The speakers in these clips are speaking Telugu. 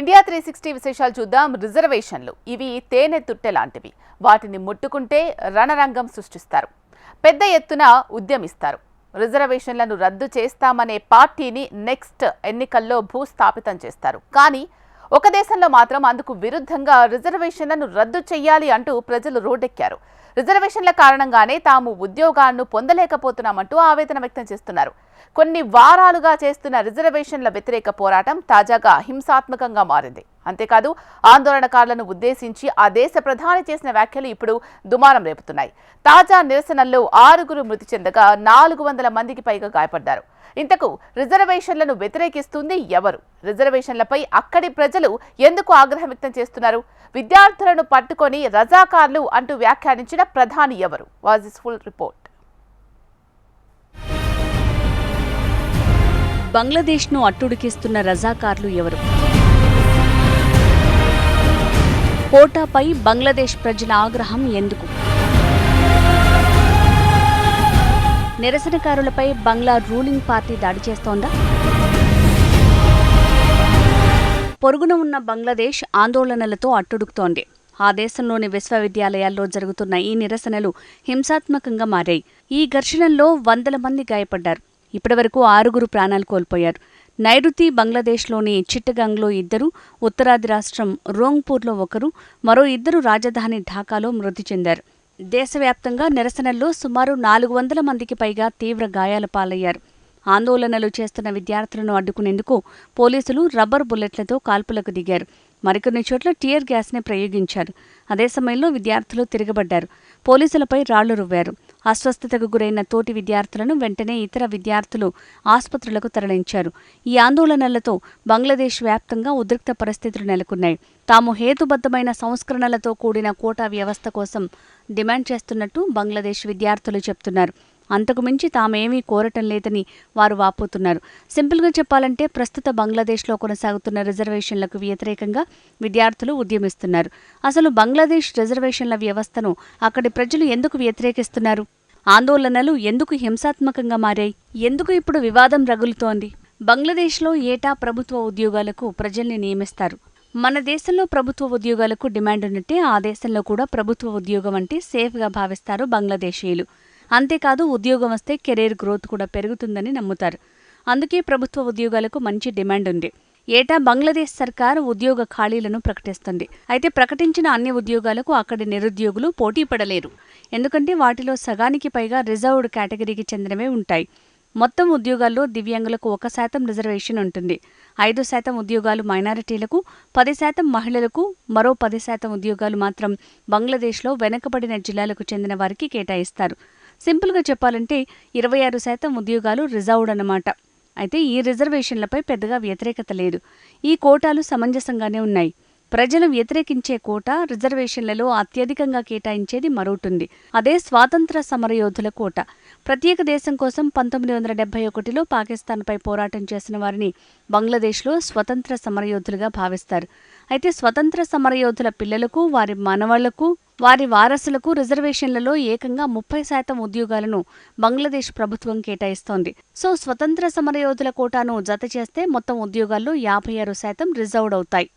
ఇండియా త్రీ సిక్స్టీ విశేషాలు చూద్దాం. రిజర్వేషన్లు. ఇవి తేనె తుట్టె లాంటివి. వాటిని ముట్టుకుంటే రణరంగం సృష్టిస్తారు. పెద్ద ఎత్తున ఉద్యమిస్తారు. రిజర్వేషన్లను రద్దు చేస్తామనే పార్టీని నెక్స్ట్ ఎన్నికల్లో భూస్థాపితం చేస్తారు. కానీ ఒక దేశంలో మాత్రం అందుకు విరుద్ధంగా రిజర్వేషన్లను రద్దు చేయాలి అంటూ ప్రజలు రోడ్డెక్కారు. రిజర్వేషన్ల కారణంగానే తాము ఉద్యోగాలను పొందలేకపోతున్నామంటూ ఆవేదన వ్యక్తం చేస్తున్నారు. కొన్ని వారాలుగా చేస్తున్న రిజర్వేషన్ల వ్యతిరేక పోరాటం తాజాగా హింసాత్మకంగా మారింది. అంతేకాదు ఆందోళనకారులను ఉద్దేశించి ఆ దేశ ప్రధాని చేసిన వ్యాఖ్యలు ఇప్పుడు దుమారం రేపుతున్నాయి. తాజా నిరసనల్లో ఆరుగురు మృతి చెందగా నాలుగు వందల మందికి పైగా గాయపడ్డారు. ఇంతకు రిజర్వేషన్లను వ్యతిరేకిస్తుంది ఎవరు? రిజర్వేషన్లపై అక్కడి ప్రజలు ఎందుకు ఆగ్రహం వ్యక్తం చేస్తున్నారు? విద్యార్థులను పట్టుకొని రజాకార్లు అంటూ వ్యాఖ్యానించిన ప్రధాని ఎవరు? వాజ్ ఫుల్ రిపోర్ట్. బంగ్లాదేశ్ను అట్టుడికిస్తున్న రజాకార్లు ఎవరు? కోటాపై బంగ్లాదేశ్ ప్రజల ఆగ్రహం ఎందుకు? నిరసనకారులపై బంగ్లా రూలింగ్ పార్టీ దాడి చేస్తోందా? పొరుగున ఉన్న బంగ్లాదేశ్ ఆందోళనలతో అట్టుడుకుతోంది. ఆ దేశంలోని విశ్వవిద్యాలయాల్లో జరుగుతున్న ఈ నిరసనలు హింసాత్మకంగా మారాయి. ఈ ఘర్షణల్లో వందల మంది గాయపడ్డారు. ఇప్పటివరకు ఆరుగురు ప్రాణాలు కోల్పోయారు. నైరుతి బంగ్లాదేశ్లోని చిట్టగాంగ్లో ఇద్దరు ఉత్తరాది రాష్ట్రం రోంగ్పూర్లో ఒకరు మరో ఇద్దరు రాజధాని ఢాకాలో మృతి చెందారు. దేశవ్యాప్తంగా నిరసనల్లో సుమారు నాలుగు వందల మందికి పైగా తీవ్ర గాయాల పాలయ్యారు. ఆందోళనలు చేస్తున్న విద్యార్థులను అడ్డుకునేందుకు పోలీసులు రబ్బర్ బుల్లెట్లతో కాల్పులకు దిగారు. మరికొన్ని చోట్ల టియర్ గ్యాస్ని ప్రయోగించారు. అదే సమయంలో విద్యార్థులు తిరగబడ్డారు. పోలీసులపై రాళ్ళు రువ్వారు. అస్వస్థతకు గురైన తోటి విద్యార్థులను వెంటనే ఇతర విద్యార్థులు ఆసుపత్రులకు తరలించారు. ఈ ఆందోళనలతో బంగ్లాదేశ్ వ్యాప్తంగా ఉద్రిక్త పరిస్థితులు నెలకొన్నాయి. తాము హేతుబద్ధమైన సంస్కరణలతో కూడిన కోటా వ్యవస్థ కోసం డిమాండ్ చేస్తున్నట్టు బంగ్లాదేశ్ విద్యార్థులు చెప్తున్నారు. అంతకుమించి తామేమీ కోరటం లేదని వారు వాపోతున్నారు. సింపుల్గా చెప్పాలంటే ప్రస్తుత బంగ్లాదేశ్లో కొనసాగుతున్న రిజర్వేషన్లకు వ్యతిరేకంగా విద్యార్థులు ఉద్యమిస్తున్నారు. అసలు బంగ్లాదేశ్ రిజర్వేషన్ల వ్యవస్థను అక్కడి ప్రజలు ఎందుకు వ్యతిరేకిస్తున్నారు? ఆందోళనలు ఎందుకు హింసాత్మకంగా మారాయి? ఎందుకు ఇప్పుడు వివాదం రగులుతోంది? బంగ్లాదేశ్లో ఏటా ప్రభుత్వ ఉద్యోగాలకు ప్రజల్ని నియమిస్తారు? మన దేశంలో ప్రభుత్వ ఉద్యోగాలకు డిమాండ్ ఉన్నట్టే ఆ దేశంలో కూడా ప్రభుత్వ ఉద్యోగం అంటే సేఫ్గా భావిస్తారు బంగ్లాదేశీయులు. అంతేకాదు ఉద్యోగం వస్తే కెరీర్ గ్రోత్ కూడా పెరుగుతుందని నమ్ముతారు. అందుకే ప్రభుత్వ ఉద్యోగాలకు మంచి డిమాండ్ ఉంది. ఏటా బంగ్లాదేశ్ సర్కార్ ఉద్యోగ ఖాళీలను ప్రకటిస్తుంది. అయితే ప్రకటించిన అన్ని ఉద్యోగాలకు అక్కడి నిరుద్యోగులు పోటీ పడలేరు. ఎందుకంటే వాటిలో సగానికి పైగా రిజర్వ్డ్ కేటగిరీకి చెందినవే ఉంటాయి. మొత్తం ఉద్యోగాల్లో దివ్యాంగులకు ఒక శాతం రిజర్వేషన్ ఉంటుంది. ఐదు శాతం ఉద్యోగాలు మైనారిటీలకు పది శాతం మహిళలకు మరో పది శాతం ఉద్యోగాలు మాత్రం బంగ్లాదేశ్లో వెనుకబడిన జిల్లాలకు చెందిన వారికి కేటాయిస్తారు. సింపుల్గా చెప్పాలంటే ఇరవై ఆరు శాతం ఉద్యోగాలు రిజర్వ్డ్ అన్నమాట. అయితే ఈ రిజర్వేషన్లపై పెద్దగా వ్యతిరేకత లేదు. ఈ కోటాలు సమంజసంగానే ఉన్నాయి. ప్రజలు వ్యతిరేకించే కోట రిజర్వేషన్లలో అత్యధికంగా కేటాయించేది మరొకటుంది. అదే స్వాతంత్ర సమరయోధుల కోట. ప్రత్యేక దేశం కోసం పంతొమ్మిది వందల డెబ్బై ఒకటిలో పాకిస్తాన్పై పోరాటం చేసిన వారిని బంగ్లాదేశ్లో స్వతంత్ర సమరయోధులుగా భావిస్తారు. అయితే స్వతంత్ర సమరయోధుల పిల్లలకు వారి మనవళ్ళకు వారి వారసులకు రిజర్వేషన్లలో ఏకంగా ముప్పై శాతం ఉద్యోగాలను బంగ్లాదేశ్ ప్రభుత్వం కేటాయిస్తోంది. సో స్వతంత్ర సమరయోధుల కోటాను జత చేస్తే మొత్తం ఉద్యోగాల్లో యాభై ఆరు శాతం రిజర్వ్డ్ అవుతాయి.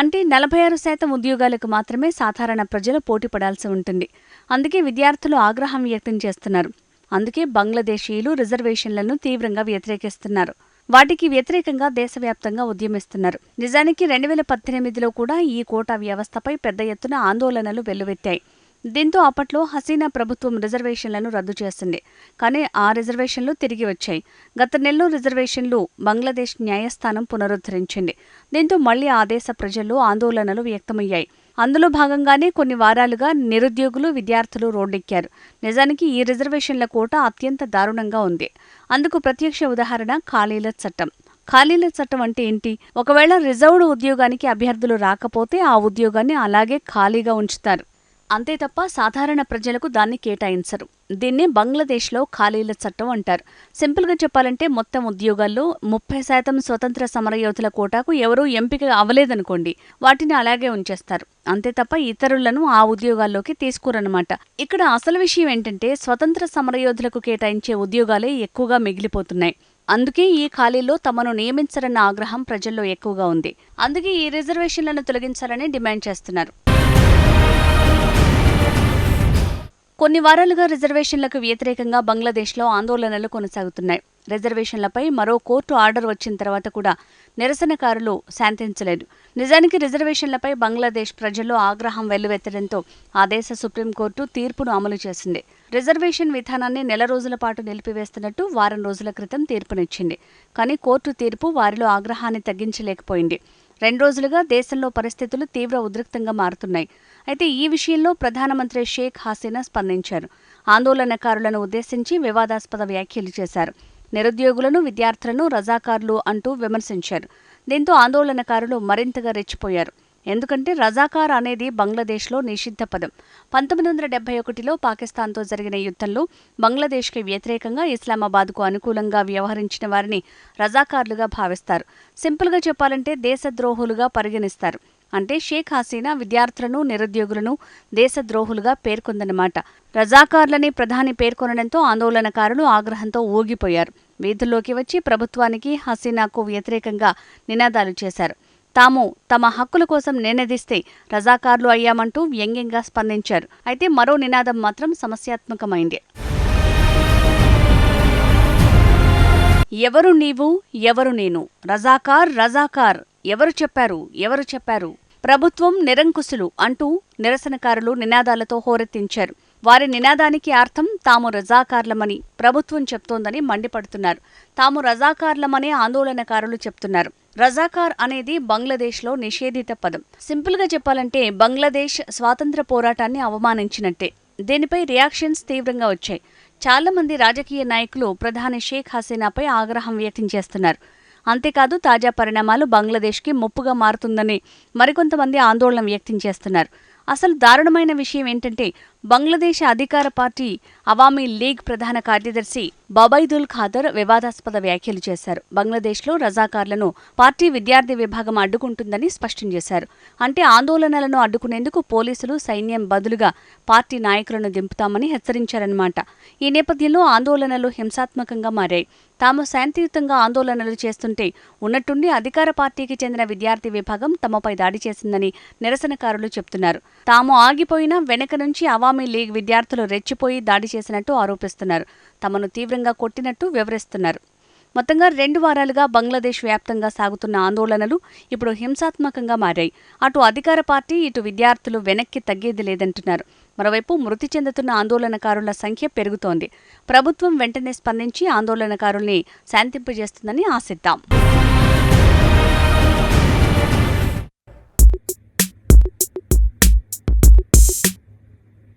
అంటే నలభై ఆరు శాతం ఉద్యోగాలకు మాత్రమే సాధారణ ప్రజలు పోటీ పడాల్సి ఉంటుంది. అందుకే విద్యార్థులు ఆగ్రహం వ్యక్తం చేస్తున్నారు. అందుకే బంగ్లాదేశీయులు రిజర్వేషన్లను తీవ్రంగా వ్యతిరేకిస్తున్నారు. వాటికి వ్యతిరేకంగా దేశవ్యాప్తంగా ఉద్యమిస్తున్నారు. నిజానికి రెండు వేల పద్దెనిమిదిలో కూడా ఈ కోటా వ్యవస్థపై పెద్ద ఎత్తున ఆందోళనలు వెల్లువెత్తాయి. దీంతో అప్పట్లో హసీనా ప్రభుత్వం రిజర్వేషన్లను రద్దు చేసింది. కానీ ఆ రిజర్వేషన్లు తిరిగి వచ్చాయి. గత నెలలో రిజర్వేషన్లు బంగ్లాదేశ్ న్యాయస్థానం పునరుద్ధరించింది. దీంతో మళ్ళీ ఆ దేశ ప్రజల్లో ఆందోళనలు వ్యక్తమయ్యాయి. అందులో భాగంగానే కొన్ని వారాలుగా నిరుద్యోగులు విద్యార్థులు రోడ్డెక్కారు. నిజానికి ఈ రిజర్వేషన్ల కోట అత్యంత దారుణంగా ఉంది. అందుకు ప్రత్యక్ష ఉదాహరణ ఖాళీల చట్టం. ఖాళీల చట్టం అంటే ఏంటి? ఒకవేళ రిజర్వ్డ్ ఉద్యోగానికి అభ్యర్థులు రాకపోతే ఆ ఉద్యోగాన్ని అలాగే ఖాళీగా ఉంచుతారు. అంతే తప్ప సాధారణ ప్రజలకు దాన్ని కేటాయించరు. దీన్ని బంగ్లాదేశ్లో ఖాళీల చట్టం అంటారు. సింపుల్గా చెప్పాలంటే మొత్తం ఉద్యోగాల్లో ముప్పై శాతం స్వతంత్ర సమరయోధుల కోటాకు ఎవరూ ఎంపిక అవ్వలేదనుకోండి వాటిని అలాగే ఉంచేస్తారు. అంతే తప్ప ఇతరులను ఆ ఉద్యోగాల్లోకి తీసుకురనమాట ఇక్కడ అసలు విషయం ఏంటంటే స్వతంత్ర సమరయోధులకు కేటాయించే ఉద్యోగాలే ఎక్కువగా మిగిలిపోతున్నాయి. అందుకే ఈ ఖాళీలో తమను నియమించరన్న ఆగ్రహం ప్రజల్లో ఎక్కువగా ఉంది. అందుకే ఈ రిజర్వేషన్లను తొలగించాలని డిమాండ్ చేస్తున్నారు. కొన్ని వారాలుగా రిజర్వేషన్లకు వ్యతిరేకంగా బంగ్లాదేశ్లో ఆందోళనలు కొనసాగుతున్నాయి. రిజర్వేషన్లపై మరో కోర్టు ఆర్డర్ వచ్చిన తర్వాత కూడా నిరసనకారులు శాంతించలేదు. నిజానికి రిజర్వేషన్లపై బంగ్లాదేశ్ ప్రజల్లో ఆగ్రహం వెల్లువెత్తడంతో ఆ దేశ సుప్రీంకోర్టు తీర్పును అమలు చేసింది. రిజర్వేషన్ విధానాన్ని నెల రోజుల పాటు నిలిపివేస్తున్నట్టు వారం రోజుల క్రితం తీర్పునిచ్చింది. కానీ కోర్టు తీర్పు వారిలో ఆగ్రహాన్ని తగ్గించలేకపోయింది. రెండు రోజులుగా దేశంలో పరిస్థితులు తీవ్ర ఉద్రిక్తంగా మారుతున్నాయి. అయితే ఈ విషయంలో ప్రధానమంత్రి షేక్ హసీనా స్పందించారు. ఆందోళనకారులను ఉద్దేశించి వివాదాస్పద వ్యాఖ్యలు చేశారు. నిరుద్యోగులను విద్యార్థులను రజాకార్లు అంటూ విమర్శించారు. దీంతో ఆందోళనకారులు మరింతగా రెచ్చిపోయారు. ఎందుకంటే రజాకార్ అనేది బంగ్లాదేశ్లో నిషిద్ధ పదం. పంతొమ్మిది వందల డెబ్బై ఒకటిలో పాకిస్తాన్తో జరిగిన యుద్ధంలో బంగ్లాదేశ్కి వ్యతిరేకంగా ఇస్లామాబాద్కు అనుకూలంగా వ్యవహరించిన వారిని రజాకార్లుగా భావిస్తారు. సింపుల్గా చెప్పాలంటే దేశద్రోహులుగా పరిగణిస్తారు. అంటే షేక్ హసీనా విద్యార్థులను నిరుద్యోగులను దేశద్రోహులుగా పేర్కొందన్నమాట. రజాకార్లని ప్రధాని పేర్కొనడంతో ఆందోళనకారులు ఆగ్రహంతో ఊగిపోయారు. వీధుల్లోకి వచ్చి ప్రభుత్వానికి హసీనాకు వ్యతిరేకంగా నినాదాలు చేశారు. తాము తమ హక్కుల కోసం నినదిస్తే రజాకార్లు అయ్యామంటూ వ్యంగ్యంగా స్పందించారు. అయితే మరో నినాదం మాత్రం సమస్యాత్మకమైంది. ఎవరు నీవు ఎవరు నేను? రజాకార్ రజాకార్. ఎవరు చెప్పారు ఎవరు చెప్పారు? ప్రభుత్వం నిరంకుశులు అంటూ నిరసనకారులు నినాదాలతో హోరెత్తించారు. వారి నినాదానికి అర్థం తాము రజాకార్లమని ప్రభుత్వం చెప్తోందని మండిపడుతున్నారు. తాము రజాకార్లమనే ఆందోళనకారులు చెప్తున్నారు. రజాకార్ అనేది బంగ్లాదేశ్లో నిషేధిత పదం. సింపుల్గా చెప్పాలంటే బంగ్లాదేశ్ స్వాతంత్ర పోరాటాన్ని అవమానించినట్టే. దీనిపై రియాక్షన్స్ తీవ్రంగా వచ్చాయి. చాలా మంది రాజకీయ నాయకులు ప్రధాని షేక్ హసీనాపై ఆగ్రహం వ్యక్తం చేస్తున్నారు. అంతేకాదు తాజా పరిణామాలు బంగ్లాదేశ్కి ముప్పుగా మారుతుందని మరికొంతమంది ఆందోళన వ్యక్తం చేస్తున్నారు. అసలు దారుణమైన విషయం ఏంటంటే బంగ్లాదేశ్ అధికార పార్టీ అవామీ లీగ్ ప్రధాన కార్యదర్శి బబైదుల్ ఖాదర్ వివాదాస్పద వ్యాఖ్యలు చేశారు. బంగ్లాదేశ్లో రజాకార్లను పార్టీ విద్యార్థి విభాగం అడ్డుకుంటుందని స్పష్టం చేశారు. అంటే ఆందోళనలను అడ్డుకునేందుకు పోలీసులు సైన్యం బదులుగా పార్టీ నాయకులను దింపుతామని హెచ్చరించారన్నమాట. ఈ నేపథ్యంలో ఆందోళనలు హింసాత్మకంగా మారాయి. తాము శాంతియుతంగా ఆందోళనలు చేస్తుంటే ఉన్నట్టుండి అధికార పార్టీకి చెందిన విద్యార్థి విభాగం తమపై దాడి చేసిందని నిరసనకారులు చెప్తున్నారు. తాము ఆగిపోయినా వెనక నుంచి అవామీ లీగ్ విద్యార్థులు రెచ్చిపోయి దాడి చేసినట్టు ఆరోపిస్తున్నారు. తమను తీవ్రంగా కొట్టినట్టు వివరిస్తున్నారు. మొత్తంగా రెండు వారాలుగా బంగ్లాదేశ్ వ్యాప్తంగా సాగుతున్న ఆందోళనలు ఇప్పుడు హింసాత్మకంగా మారాయి. అటు అధికార పార్టీ ఇటు విద్యార్థులు వెనక్కి తగ్గేది లేదంటున్నారు. మరోవైపు మృతి చెందుతున్న ఆందోళనకారుల సంఖ్య పెరుగుతోంది. ప్రభుత్వం వెంటనే స్పందించి ఆందోళనకారుల్ని శాంతింపజేస్తుందని ఆశిద్దాం.